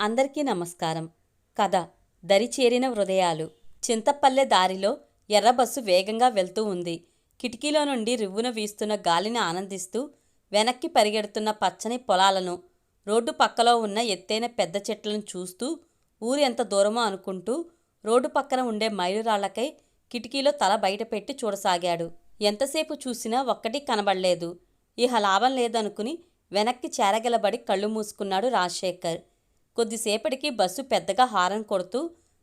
అందరికీ నమస్కారం. కథ దరిచేరిన హృదయాలు. చింతపల్లె దారిలో ఎర్ర బస్సు వేగంగా వెళ్తూ ఉంది. కిటికీలో నుండి రివ్వున వీస్తున్న గాలిని ఆనందిస్తూ వెనక్కి పరిగెడుతున్న పచ్చని పొలాలను రోడ్డు పక్కలో ఉన్న ఎత్తైన పెద్ద చెట్లను చూస్తూ ఊరు ఎంత దూరమో అనుకుంటూ రోడ్డు పక్కన ఉండే మైలురాళ్ళకై కిటికీలో తల బయటపెట్టి చూడసాగాడు. ఎంతసేపు చూసినా ఒక్కటి కనబడలేదు. ఇహ లాభం లేదనుకుని వెనక్కి చేరగలబడి కళ్ళు మూసుకున్నాడు రాజశేఖర్. కొద్దిసేపటికి బస్సు పెద్దగా హారన్ కొడుతూ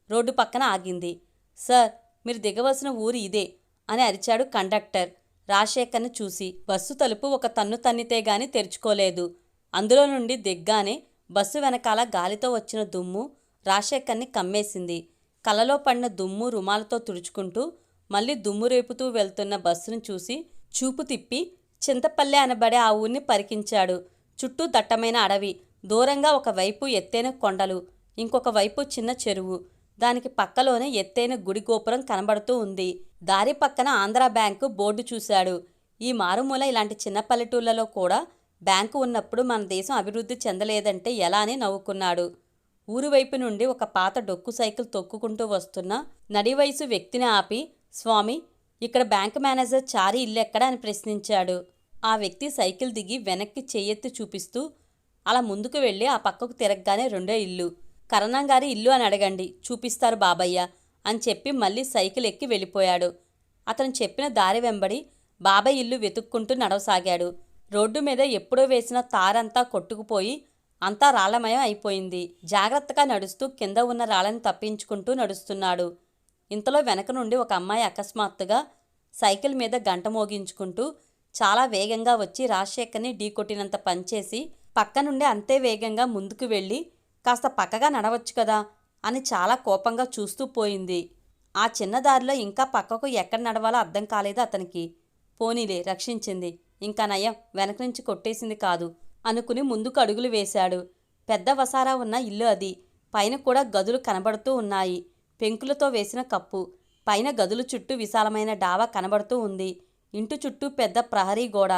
రోడ్డు పక్కన ఆగింది. సార్ మీరు దిగవలసిన ఊరు ఇదే అని అరిచాడు కండక్టర్. రాజశేఖర్ను చూసి బస్సు తలుపు ఒక తన్ను తన్నితే గాని తెరుచుకోలేదు. అందులో నుండి దిగ్గానే బస్సు వెనకాల గాలితో వచ్చిన దుమ్ము రాజశేఖర్ని కమ్మేసింది. కలలో పడిన దుమ్ము రుమాలతో తుడుచుకుంటూ మళ్ళీ దుమ్ము రేపుతూ వెళ్తున్న బస్సును చూసి చూపు తిప్పి చింతపల్లె అనబడే ఆ ఊరిని పరికించాడు. చుట్టూ దట్టమైన అడవి. దూరంగా ఒకవైపు ఎత్తైన కొండలు ఇంకొక వైపు చిన్న చెరువు. దానికి పక్కలోనే ఎత్తైన గుడి గోపురం కనబడుతూ ఉంది. దారి పక్కన ఆంధ్రా బ్యాంకు బోర్డు చూశాడు. ఈ మారుమూల ఇలాంటి చిన్న పల్లెటూళ్ళలో కూడా బ్యాంకు ఉన్నప్పుడు మన దేశం అభివృద్ధి చెందలేదంటే ఎలా అని నవ్వుకున్నాడు. ఊరు వైపు నుండి ఒక పాత డొక్కు సైకిల్ తొక్కుకుంటూ వస్తున్న నడివయసు వ్యక్తిని ఆపి స్వామి ఇక్కడ బ్యాంకు మేనేజర్ చారి ఇల్లెక్కడ? అని ప్రశ్నించాడు. ఆ వ్యక్తి సైకిల్ దిగి వెనక్కి చెయ్యెత్తి చూపిస్తూ అలా ముందుకు వెళ్ళి ఆ పక్కకు తిరగగానే రెండో ఇల్లు. కరణం గారి ఇల్లు అని అడగండి చూపిస్తారు బాబయ్య అని చెప్పి మళ్ళీ సైకిల్ ఎక్కి వెళ్ళిపోయాడు. అతను చెప్పిన దారి వెంబడి బాబాయ్ ఇల్లు వెతుక్కుంటూ నడవసాగాడు. రోడ్డు మీద ఎప్పుడో వేసిన తారంతా కొట్టుకుపోయి అంతా రాళ్ళమయం అయిపోయింది. జాగ్రత్తగా నడుస్తూ కింద ఉన్న రాళ్ళని తప్పించుకుంటూ నడుస్తున్నాడు. ఇంతలో వెనక నుండి ఒక అమ్మాయి అకస్మాత్తుగా సైకిల్ మీద గంట మోగించుకుంటూ చాలా వేగంగా వచ్చి రాజశేఖర్ని ఢీకొట్టినంత పనిచేసి పక్క నుండి అంతే వేగంగా ముందుకు వెళ్ళి కాస్త పక్కగా నడవచ్చు కదా అని చాలా కోపంగా చూస్తూ పోయింది. ఆ చిన్న దారిలో ఇంకా పక్కకు ఎక్కడ నడవాలో అర్థం కాలేదు అతనికి. పోనీలే రక్షించింది. ఇంకా నయం. వెనక నుంచి కొట్టేసింది కాదు అనుకుని ముందుకు అడుగులు వేశాడు. పెద్ద వసారా ఉన్న ఇల్లు అది. పైన కూడా గదులు కనబడుతూ ఉన్నాయి. పెంకులతో వేసిన కప్పు. పైన గదులు చుట్టూ విశాలమైన డావా కనబడుతూ ఉంది. ఇంటి చుట్టూ పెద్ద ప్రహరీ గోడ.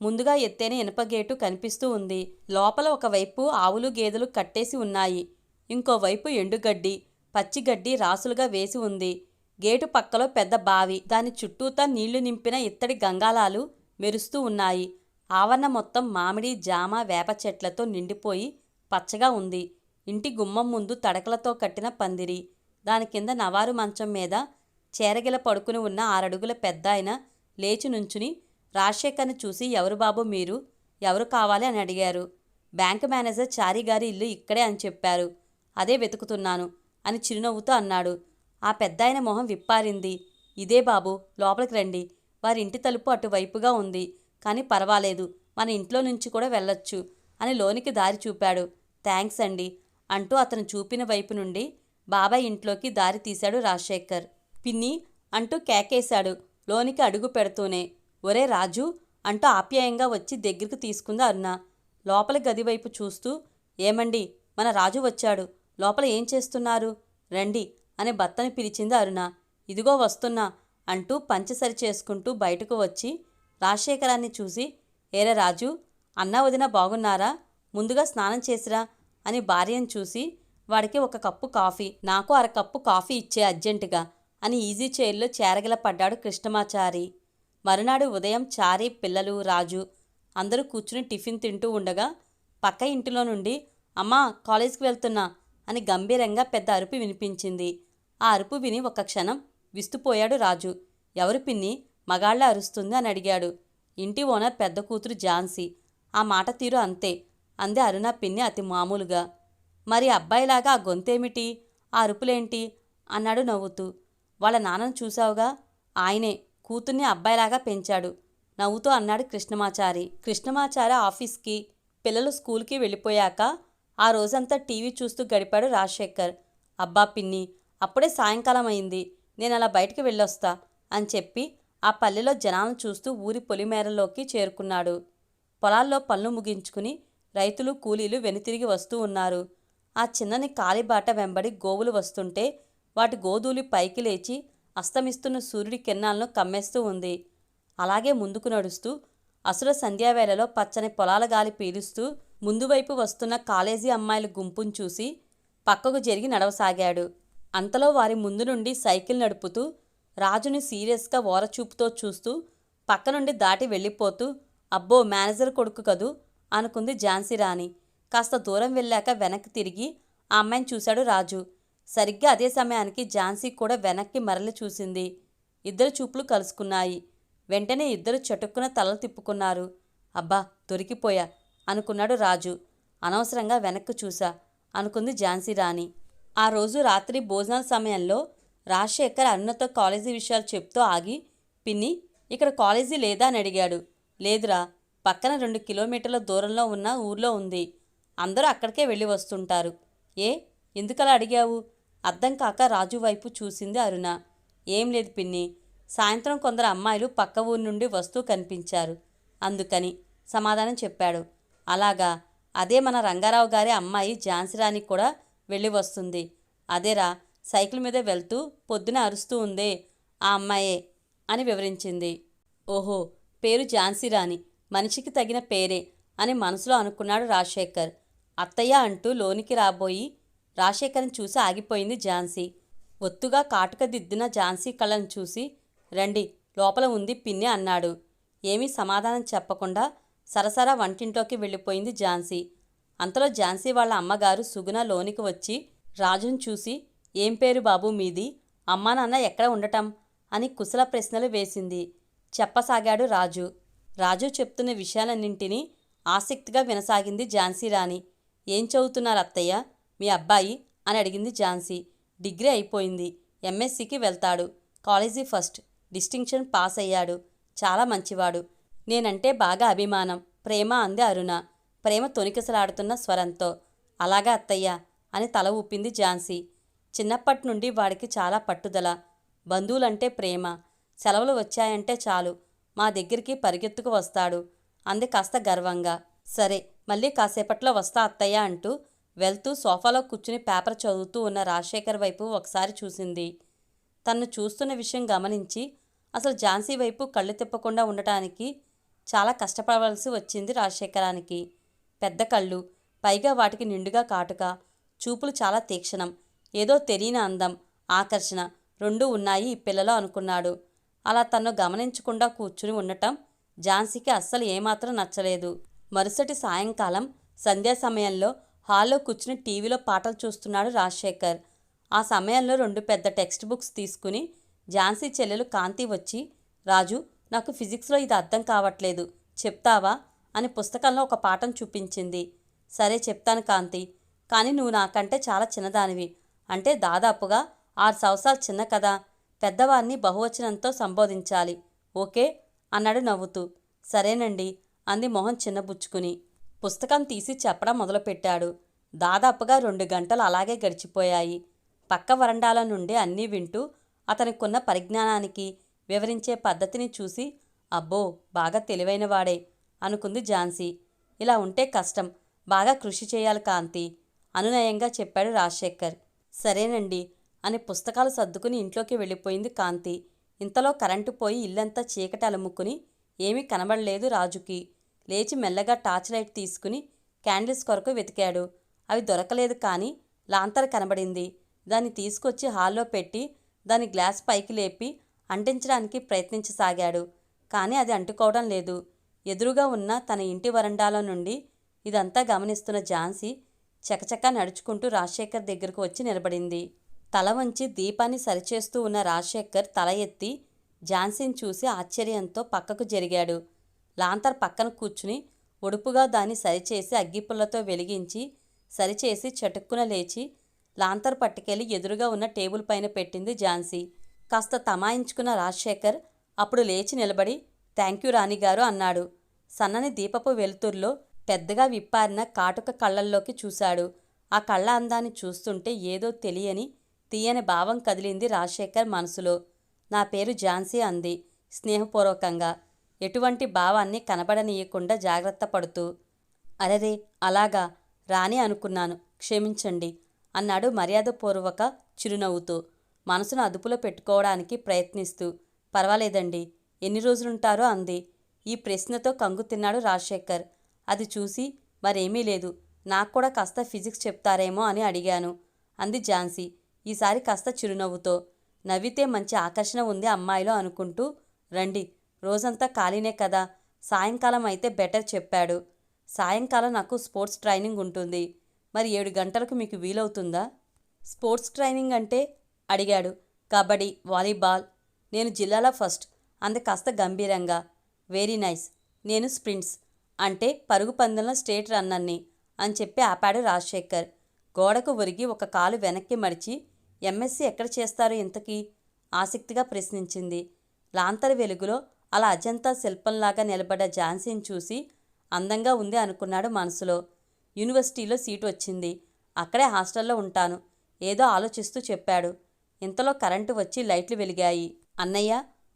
ముందుగా ఎత్తైన ఇనుప గేటు కనిపిస్తూ ఉంది. లోపల ఒకవైపు ఆవులు గేదెలు కట్టేసి ఉన్నాయి. ఇంకోవైపు ఎండుగడ్డి పచ్చిగడ్డి రాసులుగా వేసి ఉంది. గేటు పక్కలో పెద్ద బావి దాని చుట్టూతా నీళ్ళు నింపిన ఇత్తడి గంగాలాలు మెరుస్తూ ఉన్నాయి. ఆవరణ మొత్తం మామిడి జామ వేప చెట్లతో నిండిపోయి పచ్చగా ఉంది. ఇంటి గుమ్మం ముందు తడకలతో కట్టిన పందిరి. దాని కింద నవారు మంచం మీద చేరగిల పడుకుని ఉన్న ఆరడుగుల పెద్ద ఆయన లేచి నుంచుని రాజశేఖర్ని చూసి ఎవరు బాబు మీరు? ఎవరు కావాలి? అని అడిగారు. బ్యాంక్ మేనేజర్ చారి గారి ఇల్లు ఇక్కడే అని చెప్పారు. అదే వెతుకుతున్నాను అని చిరునవ్వుతో అన్నాడు. ఆ పెద్దాయన మొహం విప్పారింది. ఇదే బాబు లోపలికి రండి. వారి ఇంటి తలుపు అటువైపుగా ఉంది. కానీ పర్వాలేదు. మన ఇంట్లో నుంచి కూడా వెళ్ళొచ్చు అని లోనికి దారి చూపాడు. థ్యాంక్స్ అండి అంటూ అతను చూపిన వైపు నుండి బాబాయ్ ఇంట్లోకి దారి తీశాడు రాజశేఖర్. పిన్ని అంటూ కేకేశాడు. లోనికి అడుగు పెడుతూనే ఒరే రాజు అంటూ ఆప్యాయంగా వచ్చి దగ్గరికి తీసుకుంది అరుణ. లోపల గది వైపు చూస్తూ ఏమండి మన రాజు వచ్చాడు. లోపల ఏం చేస్తున్నారు? రండి అని భర్తని పిలిచింది అరుణ. ఇదిగో వస్తున్నా అంటూ పంచసరి చేసుకుంటూ బయటకు వచ్చి రాజశేఖరాన్ని చూసి ఏరే రాజు అన్న వదిన బాగున్నారా? ముందుగా స్నానం చేసిరా అని భార్యను చూసి వాడికి ఒక కప్పు కాఫీ నాకు అరకప్పు కాఫీ ఇచ్చే అర్జెంటుగా అని ఈజీ చైర్లో చేరగల పడ్డాడు కృష్ణమాచారి. మరునాడు ఉదయం చారి పిల్లలు రాజు అందరూ కూర్చుని టిఫిన్ తింటూ ఉండగా పక్క ఇంటిలో నుండి అమ్మా కాలేజీకి వెళ్తున్నా అని గంభీరంగా పెద్ద అరుపు వినిపించింది. ఆ అరుపు విని ఒక క్షణం విస్తుపోయాడు రాజు. ఎవరు పిన్ని? మగాళ్ళ అరుస్తుంది అని అడిగాడు. ఇంటి ఓనర్ పెద్ద కూతురు ఝాన్సీ. ఆ మాట తీరు అంతే. అందే అరుణ పిన్ని అతి మామూలుగా. మరి అబ్బాయిలాగా ఆ గొంతేమిటి? ఆ అరుపులేంటి? అన్నాడు నవ్వుతూ. వాళ్ళ నాన్నను చూసావుగా? ఆయనే. కూతుర్ని అబ్బాయిలాగా పెంచాడు. నవ్వుతూ అన్నాడు కృష్ణమాచారి. కృష్ణమాచారి ఆఫీస్కి పిల్లలు స్కూల్కి వెళ్ళిపోయాక ఆ రోజంతా టీవీ చూస్తూ గడిపాడు రాజశేఖర్. అబ్బా పిన్ని అప్పుడే సాయంకాలం అయింది నేను అలా బయటికి వెళ్ళొస్తా అని చెప్పి ఆ పల్లెలో జనాలను చూస్తూ ఊరి పొలిమేరలోకి చేరుకున్నాడు. పొలాల్లో పనులు ముగించుకుని రైతులు కూలీలు వెనుతిరిగి వస్తూ ఉన్నారు. ఆ చిన్నని కాలిబాట వెంబడి గోవులు వస్తుంటే వాటి గోధూలి పైకి లేచి అస్తమిస్తున్న సూర్యుడి కిరణాలను కమ్మేస్తూ ఉంది. అలాగే ముందుకు నడుస్తూ అసుర సంధ్యావేళలో పచ్చని పొలాల గాలి పీలుస్తూ ముందువైపు వస్తున్న కాలేజీ అమ్మాయిల గుంపును చూసి పక్కకు జరిగి నడవసాగాడు. అంతలో వారి ముందు నుండి సైకిల్ నడుపుతూ రాజుని సీరియస్గా ఓరచూపుతో చూస్తూ పక్క నుండి దాటి వెళ్ళిపోతూ అబ్బో మేనేజర్ కొడుకు కదూ అనుకుంది ఝాన్సీ రాణి. కాస్త దూరం వెళ్ళాక వెనక్కి తిరిగి ఆ అమ్మాయిని చూశాడు రాజు. సరిగ్గా అదే సమయానికి ఝాన్సీ కూడా వెనక్కి మరలి చూసింది. ఇద్దరు చూపులు కలుసుకున్నాయి. వెంటనే ఇద్దరు చటుక్కున తలలు తిప్పుకున్నారు. అబ్బా దొరికిపోయా అనుకున్నాడు రాజు. అనవసరంగా వెనక్కు చూసా అనుకుంది ఝాన్సీ రాణి. ఆ రోజు రాత్రి భోజనాల సమయంలో రాజశేఖర్ అరుణతో కాలేజీ విషయాలు చెప్తూ ఆగి పిన్ని ఇక్కడ కాలేజీ లేదా అని అడిగాడు. లేదురా పక్కన రెండు కిలోమీటర్ల దూరంలో ఉన్న ఊర్లో ఉంది. అందరూ అక్కడికే వెళ్ళి వస్తుంటారు. ఏ ఎందుకలా అడిగావు? అర్థం కాక రాజు వైపు చూసింది అరుణ. ఏం లేదు పిన్ని. సాయంత్రం కొందరు అమ్మాయిలు పక్క ఊరి నుండి వస్తూ కనిపించారు. అందుకని సమాధానం చెప్పాడు. అలాగా. అదే మన రంగారావు గారి అమ్మాయి ఝాన్సీరాణి కూడా వెళ్ళి వస్తుంది. అదేరా. సైకిల్ మీద వెళ్తూ పొద్దున అరుస్తూ ఉందే. ఆ అమ్మాయే అని వివరించింది. ఓహో. పేరు ఝాన్సీరాణి మనిషికి తగిన పేరే అని మనసులో అనుకున్నాడు రాజశేఖర్. అత్తయ్య అంటూ లోనికి రాబోయి రాజశేఖర్ని చూసి ఆగిపోయింది ఝాన్సీ. ఒత్తుగా కాటుక దిద్దిన ఝాన్సీ కళ్ళను చూసి రండి లోపల ఉంది పిన్ని అన్నాడు. ఏమీ సమాధానం చెప్పకుండా సరసరా వంటింట్లోకి వెళ్ళిపోయింది ఝాన్సీ. అంతలో ఝాన్సీ వాళ్ళ అమ్మగారు సుగుణ లోనికి వచ్చి రాజును చూసి ఏం పేరు బాబు మీది? అమ్మా నాన్న ఎక్కడ ఉండటం? అని కుశల ప్రశ్నలు వేసింది. చెప్పసాగాడు రాజు. రాజు చెప్తున్న విషయాలన్నింటినీ ఆసక్తిగా వినసాగింది ఝాన్సీ రాణి. ఏం చదువుతున్నారు అత్తయ్య? మీ అబ్బాయి అని అడిగింది ఝాన్సీ. డిగ్రీ అయిపోయింది. ఎంఎస్సికి వెళ్తాడు. College first. డిస్టింక్షన్ పాస్ అయ్యాడు. చాలా మంచివాడు. నేనంటే బాగా అభిమానం. ప్రేమ అంది అరుణ. ప్రేమ తొనికిసలాడుతున్న స్వరంతో. అలాగా అత్తయ్య అని తల ఊపింది ఝాన్సీ. చిన్నప్పటి నుండి వాడికి చాలా పట్టుదల. బంధువులంటే ప్రేమ. సెలవులు వచ్చాయంటే చాలు. మా దగ్గరికి పరిగెత్తుకు వస్తాడు. అంది కాస్త గర్వంగా. సరే మళ్ళీ కాసేపట్లో వస్తా అత్తయ్య అంటూ వెళ్తూ సోఫాలో కూర్చుని పేపర్ చదువుతూ ఉన్న రాజశేఖర్ వైపు ఒకసారి చూసింది. తన్ను చూస్తున్న విషయం గమనించి అసలు ఝాన్సీ వైపు కళ్ళు తిప్పకుండా ఉండటానికి చాలా కష్టపడవలసి వచ్చింది రాజశేఖరానికి. పెద్ద కళ్ళు పైగా వాటికి నిండుగా కాటుక చూపులు చాలా తీక్షణం ఏదో తెలియని అందం ఆకర్షణ రెండూ ఉన్నాయి ఈ పిల్లలో అనుకున్నాడు. అలా తన్ను గమనించకుండా కూర్చుని ఉండటం ఝాన్సీకి అస్సలు ఏమాత్రం నచ్చలేదు. మరుసటి సాయంకాలం సంధ్యా సమయంలో హాల్లో కూర్చుని టీవీలో పాటలు చూస్తున్నాడు రాజశేఖర్. ఆ సమయంలో రెండు పెద్ద టెక్స్ట్ బుక్స్ తీసుకుని ఝాన్సీ చెల్లెలు కాంతి వచ్చి రాజు నాకు ఫిజిక్స్లో ఇది అర్థం కావట్లేదు చెప్తావా? అని పుస్తకంలో ఒక పాఠం చూపించింది. సరే చెప్తాను కాంతి కానీ నువ్వు నాకంటే చాలా చిన్నదానివి. అంటే దాదాపుగా ఆరు సంవత్సరాలు చిన్న కదా పెద్దవారిని బహువచనంతో సంబోధించాలి. ఓకే? అన్నాడు నవ్వుతూ. సరేనండి అంది మొహం చిన్నబుచ్చుకుని పుస్తకం తీసి చెప్పడం మొదలుపెట్టాడు. దాదాపుగా రెండు గంటలు అలాగే గడిచిపోయాయి. పక్క వరండాల నుండి అన్నీ వింటూ అతనికున్న పరిజ్ఞానానికి వివరించే పద్ధతిని చూసి అబ్బో బాగా తెలివైనవాడే అనుకుంది ఝాన్సీ. ఇలా ఉంటే కష్టం. బాగా కృషి చేయాలి కాంతి అనునయంగా చెప్పాడు రాజశేఖర్. సరేనండి అని పుస్తకాలు సర్దుకుని ఇంట్లోకి వెళ్ళిపోయింది కాంతి. ఇంతలో కరెంటు పోయి ఇల్లంతా చీకటి అలుముకుని ఏమీ కనబడలేదు రాజుకి. లేచి మెల్లగా టార్చ్ లైట్ తీసుకుని క్యాండిల్స్ కొరకు వెతికాడు. అవి దొరకలేదు కానీ లాంతర్ కనబడింది. దాన్ని తీసుకొచ్చి హాల్లో పెట్టి దాని గ్లాస్ పైకి లేపి అంటించడానికి ప్రయత్నించసాగాడు. కానీ అది అంటుకోవడం లేదు. ఎదురుగా ఉన్న తన ఇంటి వరండాలో నుండి ఇదంతా గమనిస్తున్న ఝాన్సీ చకచకా నడుచుకుంటూ రాజశేఖర్ దగ్గరకు వచ్చి నిలబడింది. తల వంచి దీపాన్ని సరిచేస్తూ ఉన్న రాజశేఖర్ తల ఎత్తి ఝాన్సీని చూసి ఆశ్చర్యంతో పక్కకు జరిగాడు. లాంతర్ పక్కన కూర్చుని ఒడుపుగా దాన్ని సరిచేసి అగ్గిపుల్లతో వెలిగించి సరిచేసి చటుక్కున లేచి లాంతర్ పట్టుకెళ్ళి ఎదురుగా ఉన్న టేబుల్ పైన పెట్టింది ఝాన్సీ. కాస్త తమాయించుకున్న రాజశేఖర్ అప్పుడు లేచి నిలబడి థ్యాంక్ యూ రాణిగారు అన్నాడు. సన్నని దీపపు వెలుతుర్లో పెద్దగా విప్పారిన కాటుక కళ్ళల్లోకి చూశాడు. ఆ కళ్ళ అందాన్ని చూస్తుంటే ఏదో తెలియని తీయని భావం కదిలింది రాజశేఖర్ మనసులో. నా పేరు ఝాన్సీ అంది స్నేహపూర్వకంగా. ఎటువంటి భావాన్ని కనబడనీయకుండా జాగ్రత్త పడుతూ అరెరే అలాగా రాని అనుకున్నాను క్షమించండి అన్నాడు మర్యాదపూర్వక చిరునవ్వుతూ మనసును అదుపులో పెట్టుకోవడానికి ప్రయత్నిస్తూ. పర్వాలేదండి ఎన్ని రోజులుంటారో అంది. ఈ ప్రశ్నతో కంగు తిన్నాడు రాజశేఖర్. అది చూసి మరేమీ లేదు నాకు కూడా కాస్త ఫిజిక్స్ చెప్తారేమో అని అడిగాను అంది ఝాన్సీ ఈసారి కాస్త చిరునవ్వుతో. నవ్వితే మంచి ఆకర్షణ ఉంది అమ్మాయిలో అనుకుంటూ రండి రోజంతా ఖాళీనే కదా. సాయంకాలం అయితే బెటర్ చెప్పాడు. సాయంకాలం నాకు స్పోర్ట్స్ ట్రైనింగ్ ఉంటుంది. మరి ఏడు గంటలకు మీకు వీలవుతుందా? స్పోర్ట్స్ ట్రైనింగ్ అంటే? అడిగాడు. కబడ్డీ వాలీబాల్. నేను జిల్లాలో ఫస్ట్. అంది కాస్త గంభీరంగా. Very nice. నేను స్ప్రింట్స్. అంటే పరుగు పందెంలో స్టేట్ రన్నర్ని అని చెప్పి ఆపాడు రాజశేఖర్. గోడకు ఒరిగి ఒక కాలు వెనక్కి మడిచి ఎంఎస్సీ ఎక్కడ చేస్తారు ఇంతకీ? ఆసక్తిగా ప్రశ్నించింది. లాంతర వెలుగులో అలా అజంతా శిల్పంలాగా నిలబడ్డ ఝాన్సీని చూసి అందంగా ఉంది అనుకున్నాడు మనసులో. యూనివర్సిటీలో సీటు వచ్చింది. అక్కడే హాస్టల్లో ఉంటాను. ఏదో ఆలోచిస్తూ చెప్పాడు. ఇంతలో కరెంటు వచ్చి లైట్లు వెలిగాయి. అన్నయ్య!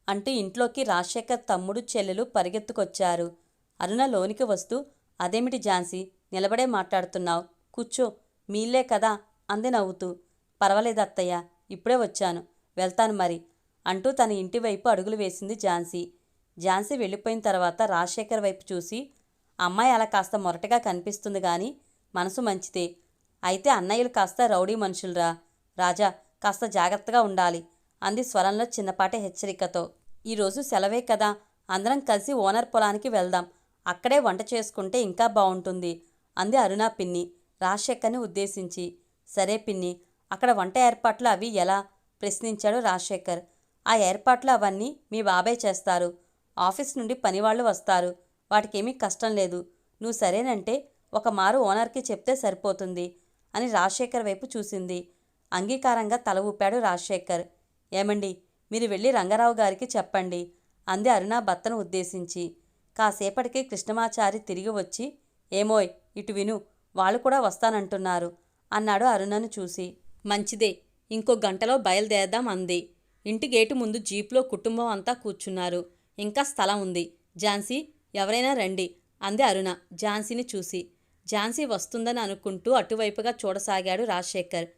అంటూ ఇంట్లోకి రాజశేఖర్ తమ్ముడు చెల్లెలు పరిగెత్తుకొచ్చారు. అరుణ లోనికి వస్తూ అదేమిటి ఝాన్సీ? నిలబడే మాట్లాడుతున్నావు. కూర్చో. మీలే కదా అంది నవ్వుతూ. పర్వాలేదు అత్తయ్య. ఇప్పుడే వచ్చాను. వెళ్తాను మరి అంటూ తన ఇంటి వైపు అడుగులు వేసింది ఝాన్సీ. ఝాన్సీ వెళ్ళిపోయిన తర్వాత రాజశేఖర్ వైపు చూసి అమ్మాయి అలా కాస్త మొరటగా కనిపిస్తుంది కానీ మనసు మంచిదే. అయితే అన్నయ్యలు కాస్త రౌడీ మనుషులరా. రాజా కాస్త జాగ్రత్తగా ఉండాలి అంది స్వరంలో చిన్నపాటి హెచ్చరికతో. ఈరోజు సెలవే కదా. అందరం కలిసి ఓనర్ పొలానికి వెళ్దాం. అక్కడే వంట చేసుకుంటే ఇంకా బాగుంటుంది అంది అరుణా పిన్ని రాజశేఖర్ని ఉద్దేశించి. సరే పిన్ని అక్కడ వంట ఏర్పాట్లు అవి ఎలా? ప్రశ్నించాడు రాజశేఖర్. ఆ ఏర్పాట్లు అవన్నీ మీ బాబాయ్ చేస్తారు. ఆఫీస్ నుండి పనివాళ్ళు వస్తారు. వాటికేమీ కష్టం లేదు. నువ్వు సరేనంటే ఒక మారు ఓనర్కి చెప్తే సరిపోతుంది అని రాజశేఖర్ వైపు చూసింది. అంగీకారంగా తల ఊపాడు రాజశేఖర్. ఏమండి మీరు వెళ్ళి రంగారావు గారికి చెప్పండి అంది అరుణ భర్తను ఉద్దేశించి. కాసేపటికి కృష్ణమాచారి తిరిగి వచ్చి ఏమోయ్ ఇటు విను వాళ్ళు కూడా వస్తానంటున్నారు అన్నాడు అరుణను చూసి. మంచిదే ఇంకో గంటలో బయలుదేరదాం అంది. ఇంటి గేటు ముందు జీప్లో కుటుంబం అంతా కూర్చున్నారు. ఇంకా స్థలం ఉంది. ఝాన్సీ ఎవరైనా రండి అంది అరుణ. ఝాన్సీని చూసి. ఝాన్సీ వస్తుందని అనుకుంటూ అటువైపుగా చూడసాగాడు రాజశేఖర్.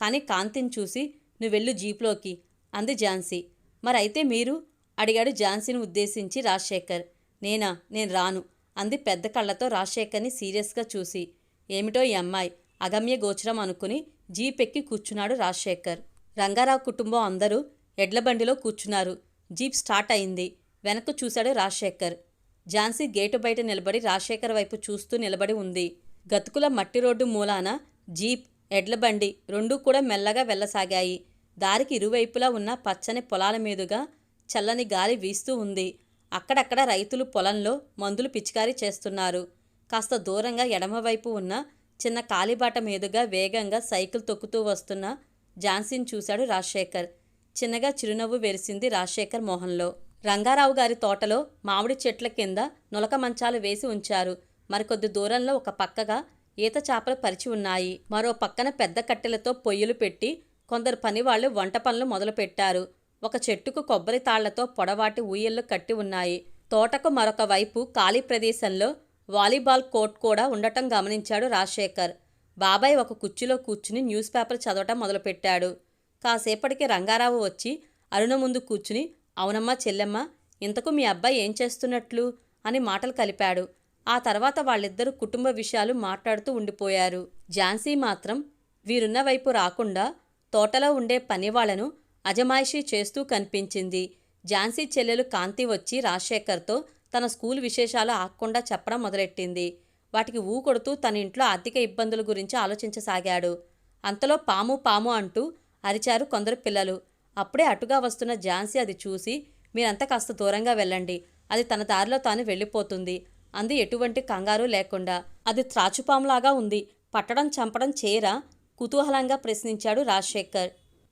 కానీ కాంతిని చూసి నువ్వెళ్ళు జీప్లోకి అంది ఝాన్సీ. మరైతే మీరు? అడిగాడు ఝాన్సీని ఉద్దేశించి రాజశేఖర్. నేనా? నేను రాను అంది పెద్ద కళ్ళతో రాజశేఖర్ని సీరియస్గా చూసి. ఏమిటో ఈ అమ్మాయి? అగమ్య గోచరం అనుకుని జీప్ ఎక్కి కూర్చున్నాడు రాజశేఖర్. రంగారావు కుటుంబం అందరూ ఎడ్ల బండిలో కూర్చున్నారు. జీప్ స్టార్ట్ అయింది. వెనక్కు చూశాడు రాజశేఖర్. ఝాన్సీ గేటు బయట నిలబడి రాజశేఖర్ వైపు చూస్తూ నిలబడి ఉంది. గతుకుల మట్టి రోడ్డు మూలాన జీప్ ఎడ్ల బండి రెండూ కూడా మెల్లగా వెళ్ళసాగాయి. దారికి ఇరువైపులా ఉన్న పచ్చని పొలాల మీదుగా చల్లని గాలి వీస్తూ ఉంది. అక్కడక్కడ రైతులు పొలంలో మందులు పిచికారీ చేస్తున్నారు. కాస్త దూరంగా ఎడమవైపు ఉన్న చిన్న కాలిబాట మీదుగా వేగంగా సైకిల్ తొక్కుతూ వస్తున్న ఝాన్సీని చూశాడు రాజశేఖర్. చిన్నగా చిరునవ్వు వెలిసింది రాజశేఖర్ మోహన్లో. రంగారావు గారి తోటలో మామిడి చెట్ల కింద నులక మంచాలు వేసి ఉంచారు. మరికొద్ది దూరంలో ఒక పక్కగా ఈత చేపలు పరిచి ఉన్నాయి. మరో పక్కన పెద్ద కట్టెలతో పొయ్యిలు పెట్టి కొందరు పనివాళ్ళు వంట పనులు మొదలుపెట్టారు. ఒక చెట్టుకు కొబ్బరి తాళ్ళతో పొడవాటి ఊయళ్ళు కట్టి ఉన్నాయి. తోటకు మరొక వైపు ఖాళీ ప్రదేశంలో వాలీబాల్ కోర్ట్ కూడా ఉండటం గమనించాడు రాజశేఖర్. బాబాయ్ ఒక కుర్చీలో కూర్చుని న్యూస్ పేపర్ చదవటం మొదలుపెట్టాడు. కాసేపటికి రంగారావు వచ్చి అరుణ ముందు కూర్చుని అవునమ్మా చెల్లెమ్మ ఇంతకు మీ అబ్బాయి ఏం చేస్తున్నట్లు? అని మాటలు కలిపాడు. ఆ తర్వాత వాళ్ళిద్దరూ కుటుంబ విషయాలు మాట్లాడుతూ ఉండిపోయారు. ఝాన్సీ మాత్రం వీరున్న వైపు రాకుండా తోటలో ఉండే పనివాళ్ళను అజమాయిషీ చేస్తూ కనిపించింది. ఝాన్సీ చెల్లెలు కాంతి వచ్చి రాజశేఖర్తో తన స్కూల్ విశేషాలు ఆకుండా చెప్పడం మొదలెట్టింది. వాటికి ఊ కొడుతూ తన ఇంట్లో ఆర్థిక ఇబ్బందుల గురించి ఆలోచించసాగాడు. అంతలో పాము పాము అంటూ అరిచారు కొందరు పిల్లలు. అప్పుడే అటుగా వస్తున్న ఝాన్సీ అది చూసి మీరంతా కాస్త దూరంగా వెళ్ళండి. అది తన దారిలో తాను వెళ్ళిపోతుంది. అంది ఎటువంటి కంగారు లేకుండా. అది త్రాచుపాములాగా ఉంది. పట్టడం చంపడం చేయరా? కుతూహలంగా ప్రశ్నించాడు రాజశేఖర్.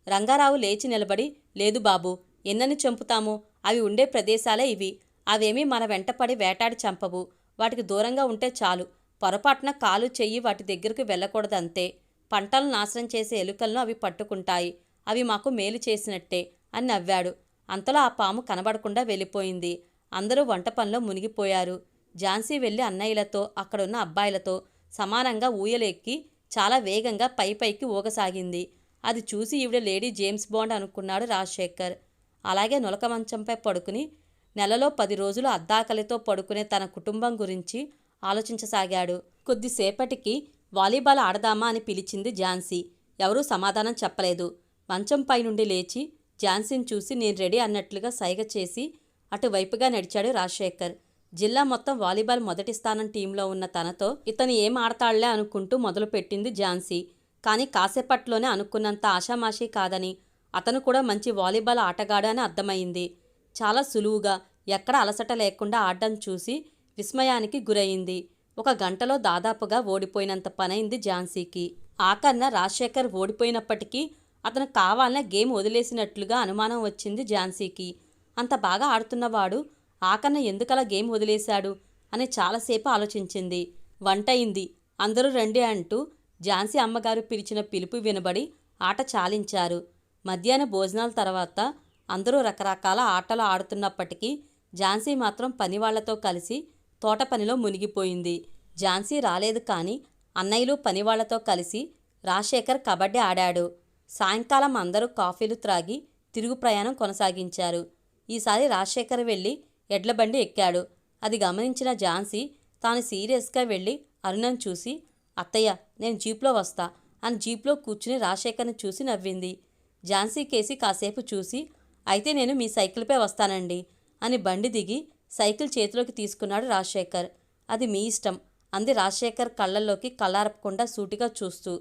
రంగారావు లేచి నిలబడి లేదు బాబు ఎన్నని చంపుతాము? అవి ఉండే ప్రదేశాలే ఇవి. అవేమీ మన వెంటపడి వేటాడి చంపవు. వాటికి దూరంగా ఉంటే చాలు. పొరపాటున కాలు చెయ్యి వాటి దగ్గరకు వెళ్ళకూడదంతే. పంటలను నాశనం చేసే ఎలుకలను అవి పట్టుకుంటాయి. అవి మాకు మేలు చేసినట్టే అని నవ్వాడు. అంతలో ఆ పాము కనబడకుండా వెళ్ళిపోయింది. అందరూ వంట పనిలో మునిగిపోయారు. ఝాన్సీ వెళ్ళి అన్నయ్యలతో అక్కడున్న అబ్బాయిలతో సమానంగా ఊయలెక్కి చాలా వేగంగా పై పైకి ఊగసాగింది. అది చూసి ఈవిడ లేడీ జేమ్స్ బాండ్ అనుకున్నాడు రాజశేఖర్. అలాగే నులక మంచంపై పడుకుని నెలలో పది రోజులు అద్దాకలితో పడుకునే తన కుటుంబం గురించి ఆలోచించసాగాడు. కొద్దిసేపటికి వాలీబాల్ ఆడదామా అని పిలిచింది ఝాన్సీ. ఎవరూ సమాధానం చెప్పలేదు. మంచంపై నుండి లేచి ఝాన్సీని చూసి నేను రెడీ అన్నట్లుగా సైగ చేసి అటువైపుగా నడిచాడు రాజశేఖర్. జిల్లా మొత్తం వాలీబాల్ మొదటి స్థానం టీంలో ఉన్న తనతో ఇతను ఏం ఆడతాడులే అనుకుంటూ మొదలుపెట్టింది ఝాన్సీ. కానీ కాసేపట్లోనే అనుకున్నంత ఆషామాషీ కాదని అతను కూడా మంచి వాలీబాల్ ఆటగాడు అని అర్థమైంది. చాలా సులువుగా ఎక్కడ అలసట లేకుండా ఆడడం చూసి విస్మయానికి గురయింది ఒక గంటలో దాదాపుగా ఓడిపోయినంత పనైంది ఝాన్సీకి. ఆకన్న రాజశేఖర్ ఓడిపోయినప్పటికీ అతను కావాలనే గేమ్ వదిలేసినట్లుగా అనుమానం వచ్చింది ఝాన్సీకి. అంత బాగా ఆడుతున్నవాడు ఆకన్న ఎందుకలా గేమ్ వదిలేశాడు అని చాలాసేపు ఆలోచించింది. వంటయింది. అందరూ రండి అంటూ ఝాన్సీ అమ్మగారు పిలిచిన పిలుపు వినబడి ఆట చాలించారు. మధ్యాహ్న భోజనాల తర్వాత అందరూ రకరకాల ఆటలు ఆడుతున్నప్పటికీ ఝాన్సీ మాత్రం పనివాళ్ళతో కలిసి తోట పనిలో మునిగిపోయింది. ఝాన్సీ రాలేదు కానీ అన్నయ్యలు పనివాళ్ళతో కలిసి రాజశేఖర్ కబడ్డీ ఆడాడు. సాయంకాలం అందరూ కాఫీలు త్రాగి తిరుగు ప్రయాణం కొనసాగించారు. ఈసారి రాజశేఖర్ వెళ్ళి ఎడ్లబండి ఎక్కాడు. అది గమనించిన ఝాన్సీ తాను సీరియస్గా వెళ్ళి అరుణను చూసి అత్తయ్య నేను జీప్లో వస్తా అని జీప్లో కూర్చుని రాజశేఖర్ని చూసి నవ్వింది. ఝాన్సీ కేసి కాసేపు చూసి అయితే నేను మీ సైకిల్పై వస్తానండి అని బండి దిగి సైకిల్ చేతిలోకి తీసుకున్నాడు రాజశేఖర్. అది మీ ఇష్టం అంది రాజశేఖర్ కళ్ళల్లోకి కళ్ళారపకుండా సూటిగా చూస్తూ.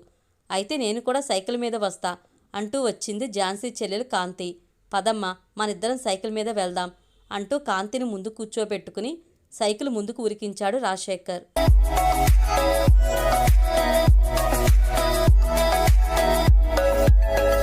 అయితే నేను కూడా సైకిల్ మీద వస్తా అంటూ వచ్చింది ఝాన్సీ చెల్లెలు కాంతి. పదమ్మ మనిద్దరం సైకిల్ మీద వెళ్దాం అంటూ కాంతిని ముందు కూర్చోబెట్టుకుని సైకిల్ ముందుకు ఉరికించాడు రాజశేఖర్.